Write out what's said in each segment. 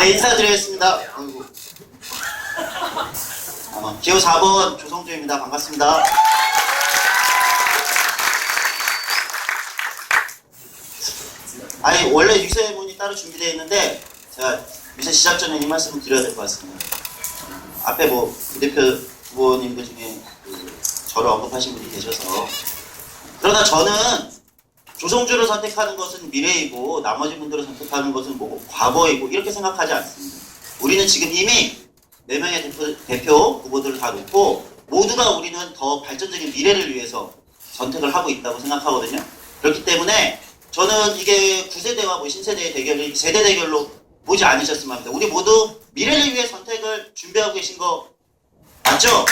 네, 인사드리겠습니다. 어, 기호 4번 조성주입니다. 반갑습니다. 아니, 원래 유세문이 따로 준비되어 있는데, 제가 유세 시작 전에 이 말씀을 드려야 될 것 같습니다. 어, 앞에 뭐, 부대표 후보님들 중에 그 저를 언급하신 분이 계셔서. 그러나 저는 조성주를 선택하는 것은 미래이고 나머지 분들을 선택하는 것은 뭐 과거이고 이렇게 생각하지 않습니다. 우리는 지금 이미 네 명의 대표, 대표 후보들을 다 놓고 모두가 우리는 더 발전적인 미래를 위해서 선택을 하고 있다고 생각하거든요. 그렇기 때문에 저는 이게 9세대와 뭐 신세대의 대결이 세대 대결로 보지 않으셨으면 합니다. 우리 모두 미래를 위해 선택을 준비하고 계신 거 맞죠?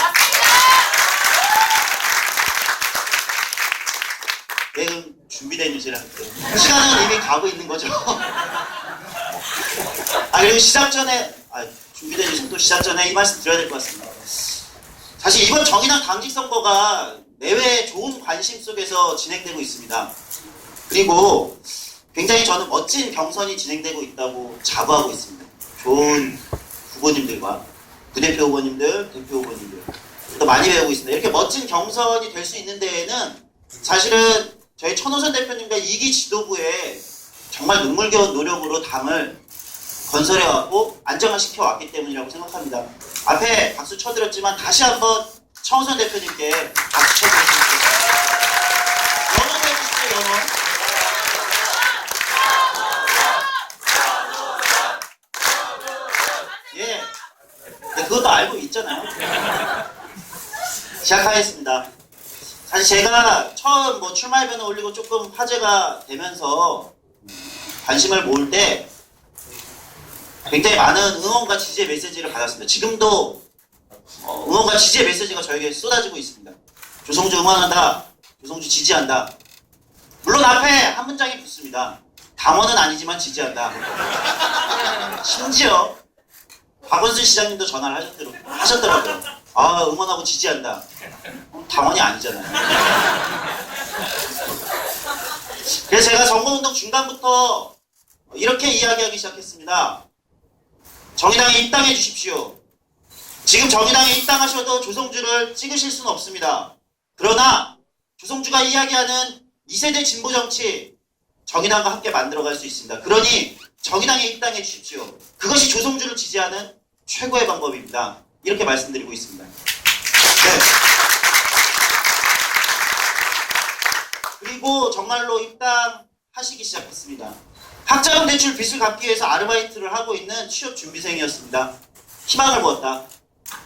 네, 그럼 준비된 유지를 할게요. 시간은 이미 가고 있는 거죠. 아, 그리고 시작 전에, 아, 준비된 유지 또 시작 전에 이 말씀 드려야 될 것 같습니다. 사실 이번 정의당 당직 선거가 내외 좋은 관심 속에서 진행되고 있습니다. 그리고 굉장히 저는 멋진 경선이 진행되고 있다고 자부하고 있습니다. 좋은 후보님들과 부대표 후보님들, 대표 후보님들 또 많이 배우고 있습니다. 이렇게 멋진 경선이 될 수 있는 데에는 사실은 저희 천호선 대표님과 이기 지도부의 정말 눈물겨운 노력으로 당을 건설해왔고 안정화시켜 왔기 때문이라고 생각합니다. 앞에 박수 쳐드렸지만 다시 한번 천호선 대표님께 박수 쳐드리겠습니다. 연호해 주시죠, 연호. 예. 네, 그것도 알고 있잖아요. 시작하겠습니다. 사실 제가 처음 뭐 출마해변을 올리고 조금 화제가 되면서 관심을 모을 때 굉장히 많은 응원과 지지의 메시지를 받았습니다. 지금도 어, 응원과 지지의 메시지가 저에게 쏟아지고 있습니다. 조성주 응원한다. 조성주 지지한다. 물론 앞에 한 문장이 붙습니다. 당원은 아니지만 지지한다. 심지어 박원순 시장님도 전화를 하셨더라, 하셨더라고요. 아 응원하고 지지한다. 당원이 아니잖아요. 그래서 제가 선거운동 중간부터 이렇게 이야기하기 시작했습니다. 정의당에 입당해 주십시오. 지금 정의당에 입당하셔도 조성주를 찍으실 수는 없습니다. 그러나 조성주가 이야기하는 2세대 진보 정치 정의당과 함께 만들어갈 수 있습니다. 그러니 정의당에 입당해 주십시오. 그것이 조성주를 지지하는 최고의 방법입니다. 이렇게 말씀드리고 있습니다. 네. 그리고 정말로 입당하시기 시작했습니다. 학자금 대출 빚을 갚기 위해서 아르바이트를 하고 있는 취업 준비생이었습니다. 희망을 보았다.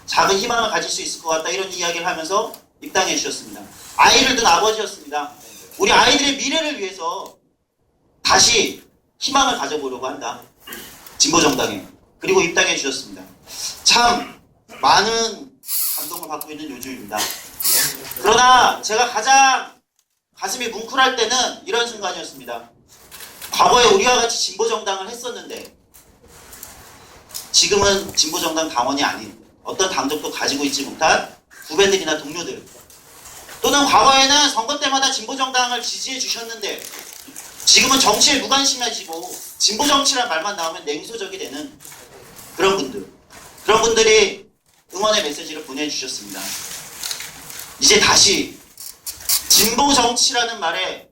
작은 희망을 가질 수 있을 것 같다. 이런 이야기를 하면서 입당해 주셨습니다. 아이를 둔 아버지였습니다. 우리 아이들의 미래를 위해서 다시 희망을 가져보려고 한다. 진보정당에. 그리고 입당해 주셨습니다. 참 많은 감동을 받고 있는 요즘입니다. 그러나 제가 가장 가슴이 뭉클할 때는 이런 순간이었습니다. 과거에 우리와 같이 진보 정당을 했었는데 지금은 진보 정당 당원이 아닌 어떤 당적도 가지고 있지 못한 후배들이나 동료들 또는 과거에는 선거 때마다 진보 정당을 지지해 주셨는데 지금은 정치에 무관심하시고 진보 정치란 말만 나오면 냉소적이 되는 그런 분들 그런 분들이 응원의 메시지를 보내주셨습니다. 이제 다시 진보 정치라는 말에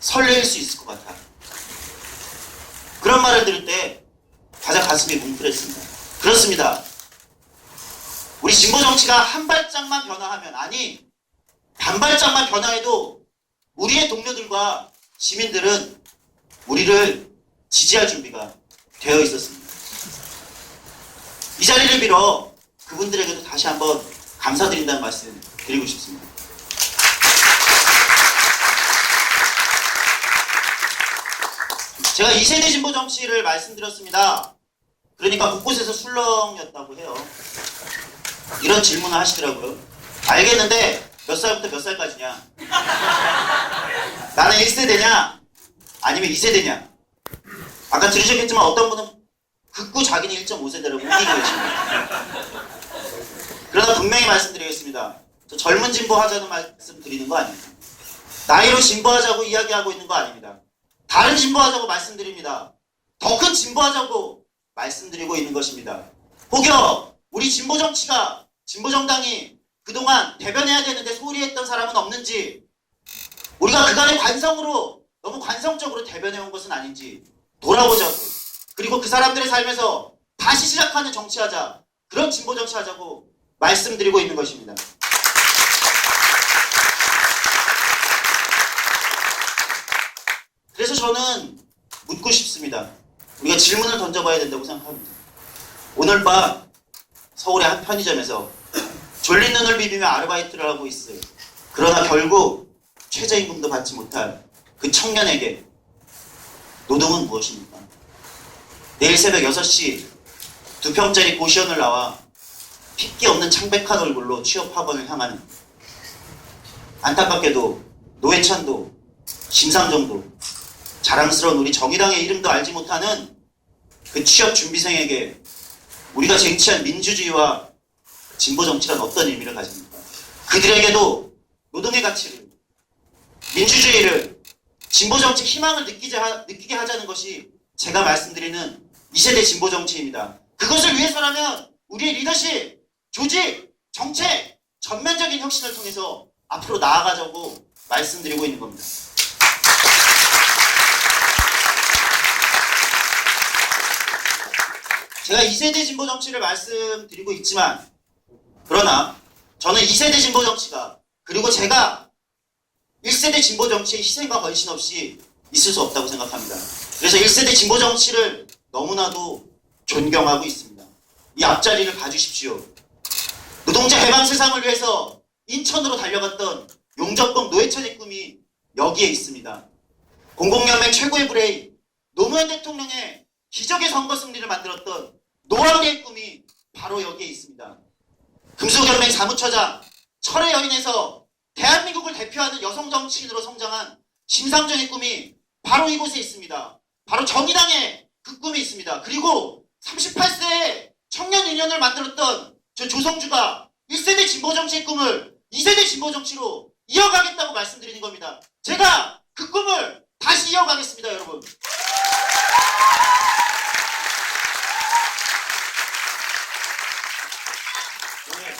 설레일 수 있을 것 같아. 그런 말을 들을 때 가장 가슴이 뭉클했습니다. 그렇습니다. 우리 진보 정치가 한 발짝만 변화하면 아니 반 발짝만 변화해도 우리의 동료들과 시민들은 우리를 지지할 준비가 되어 있었습니다. 이 자리를 빌어 그분들에게도 다시 한번 감사드린다는 말씀 드리고 싶습니다. 제가 2세대 진보 정치를 말씀드렸습니다. 그러니까 곳곳에서 술렁이었다고 해요. 이런 질문을 하시더라고요. 알겠는데 몇 살부터 몇 살까지냐? 나는 1세대냐? 아니면 2세대냐? 아까 들으셨겠지만 어떤 분은 극구 자기는 1.5세대라고 우기고 계십니다. 그러나 분명히 말씀드리겠습니다. 저 젊은 진보 하자는 말씀 드리는 거 아닙니다. 나이로 진보하자고 이야기하고 있는 거 아닙니다. 다른 진보하자고 말씀드립니다. 더 큰 진보하자고 말씀드리고 있는 것입니다. 혹여 우리 진보 정치가 진보 정당이 그동안 대변해야 되는데 소홀히 했던 사람은 없는지 우리가 그간의 관성으로 너무 관성적으로 대변해 온 것은 아닌지 돌아보자고 그리고 그 사람들의 삶에서 다시 시작하는 정치하자 그런 진보 정치하자고 말씀드리고 있는 것입니다. 그래서 저는 묻고 싶습니다. 우리가 질문을 던져봐야 된다고 생각합니다. 오늘 밤 서울의 한 편의점에서 졸린 눈을 비비며 아르바이트를 하고 있어요. 그러나 결국 최저임금도 받지 못할 그 청년에게 노동은 무엇입니까? 내일 새벽 6시 두 평짜리 고시원을 나와 핏기 없는 창백한 얼굴로 취업 학원을 향하는 안타깝게도 노회찬도 심상정도 자랑스러운 우리 정의당의 이름도 알지 못하는 그 취업 준비생에게 우리가 쟁취한 민주주의와 진보 정치란 어떤 의미를 가집니까? 그들에게도 노동의 가치를, 민주주의를, 진보 정치 희망을 느끼게, 하, 느끼게 하자는 것이 제가 말씀드리는 2세대 진보 정치입니다. 그것을 위해서라면 우리의 리더십, 조직, 정책, 전면적인 혁신을 통해서 앞으로 나아가자고 말씀드리고 있는 겁니다. 제가 2세대 진보 정치를 말씀드리고 있지만 그러나 저는 2세대 진보 정치가 그리고 제가 1세대 진보 정치의 희생과 헌신 없이 있을 수 없다고 생각합니다. 그래서 1세대 진보 정치를 너무나도 존경하고 있습니다. 이 앞자리를 봐주십시오. 노동자 해방 세상을 위해서 인천으로 달려갔던 용접동 노회찬의 꿈이 여기에 있습니다. 공공연맹 최고의 브레인 노무현 대통령의 기적의 선거 승리를 만들었던 노아우리의 꿈이 바로 여기에 있습니다. 금수연맹 사무처장 철의 여인에서 대한민국을 대표하는 여성 정치인으로 성장한 심상정의 꿈이 바로 이곳에 있습니다. 바로 정의당의 그 꿈이 있습니다. 그리고 38세에 청년 유년을 만들었던 저 조성주가 1세대 진보 정치의 꿈을 2세대 진보 정치로 이어가겠다고 말씀드리는 겁니다. 제가 그 꿈을 다시 이어가겠습니다, 여러분. 오늘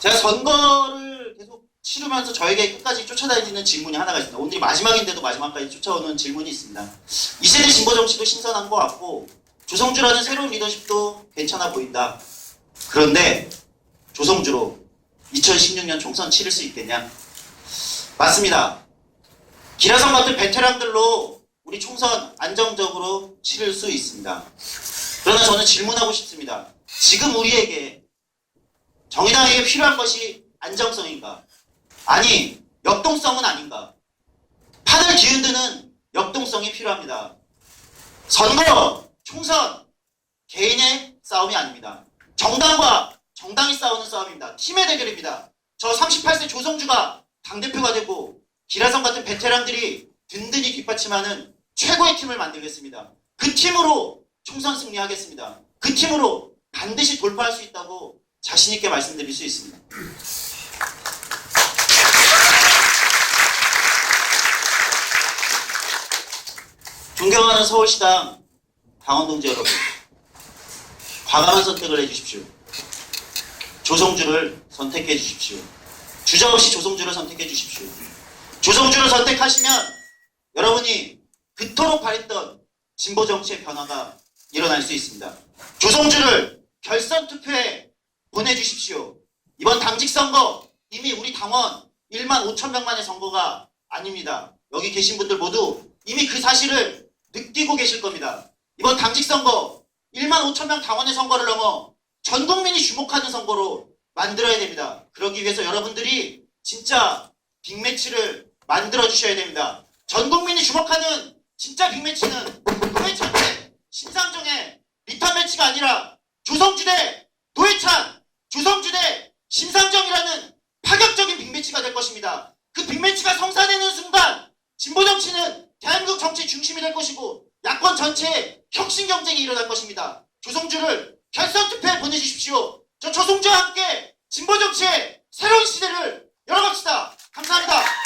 제가 선거를 계속 치르면서 저에게 끝까지 쫓아다니는 질문이 하나가 있습니다. 오늘이 마지막인데도 마지막까지 쫓아오는 질문이 있습니다. 2세대 진보 정치도 신선한 것 같고 조성주라는 새로운 리더십도 괜찮아 보인다. 그런데 조성주로 2016년 총선 치를 수 있겠냐? 맞습니다. 기라성 같은 베테랑들로 우리 총선 안정적으로 치를 수 있습니다. 그러나 저는 질문하고 싶습니다. 지금 우리에게 정의당에게 필요한 것이 안정성인가? 아니, 역동성은 아닌가? 판을 뒤흔드는 역동성이 필요합니다. 선거, 총선, 개인의 싸움이 아닙니다. 정당과 정당이 싸우는 싸움입니다. 팀의 대결입니다. 저 38세 조성주가 당대표가 되고 기라성 같은 베테랑들이 든든히 뒷받침하는 최고의 팀을 만들겠습니다. 그 팀으로 총선 승리하겠습니다. 그 팀으로 반드시 돌파할 수 있다고 자신있게 말씀드릴 수 있습니다. 존경하는 서울시당 당원 동지 여러분, 과감한 선택을 해주십시오. 조성주를 선택해 주십시오. 주저 없이 조성주를 선택해 주십시오. 조성주를 선택하시면 여러분이 그토록 바랬던 진보 정치의 변화가 일어날 수 있습니다. 조성주를 결선 투표에 보내주십시오. 이번 당직 선거 이미 우리 당원 1만 5천 명만의 선거가 아닙니다. 여기 계신 분들 모두 이미 그 사실을 느끼고 계실 겁니다. 이번 당직 선거 1만 5천 명 당원의 선거를 넘어 전 국민이 주목하는 선거로 만들어야 됩니다. 그러기 위해서 여러분들이 진짜 빅매치를 만들어 주셔야 됩니다. 전 국민이 주목하는 진짜 빅매치는 노회찬 대 심상정의 리턴 매치가 아니라 조성주 대 노회찬, 조성주 대 심상정이라는 파격적인 빅매치가 될 것입니다. 그 빅매치가 성사되는 순간 진보 정치는 대한민국 정치 중심이 될 것이고 야권 전체에 혁신 경쟁이 일어날 것입니다. 조성주를 결선 투표에 보내주십시오. 저 조성주와 함께 진보 정치의 새로운 시대를 열어갑시다. 감사합니다.